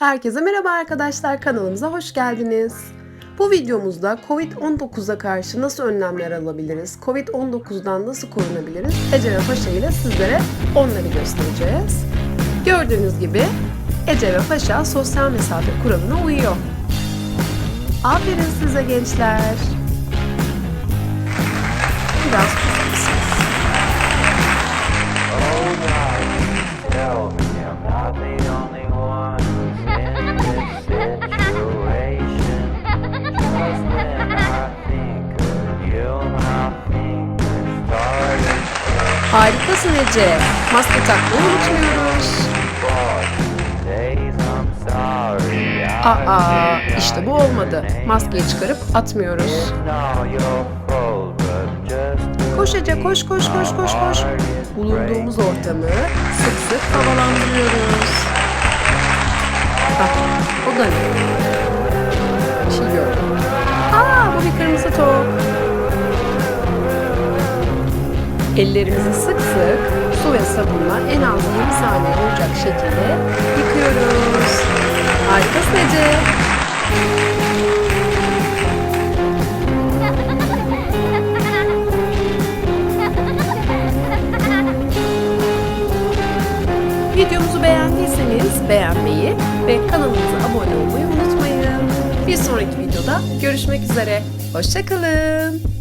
Herkese merhaba arkadaşlar kanalımıza hoş geldiniz. Bu videomuzda Covid-19'a karşı nasıl önlemler alabiliriz, Covid-19'dan nasıl korunabiliriz Ece ve Paşa ile sizlere onları göstereceğiz. Gördüğünüz gibi Ece ve Paşa sosyal mesafe kuralına uyuyor. Aferin size gençler. Harikasın Ece. Maske takmayı unutmuyoruz. Aa, işte bu olmadı. Maskeyi çıkarıp atmıyoruz. Koş Ece koş koş koş koş koş. Bulunduğumuz ortamı sık sık havalandırıyoruz. Ah, o da ne? Ellerimizi sık sık su ve sabunla en az 20 saniye olacak şekilde yıkıyoruz. Harikasın Ece. Videomuzu beğendiyseniz beğenmeyi ve kanalımıza abone olmayı unutmayın. Bir sonraki videoda görüşmek üzere. Hoşçakalın.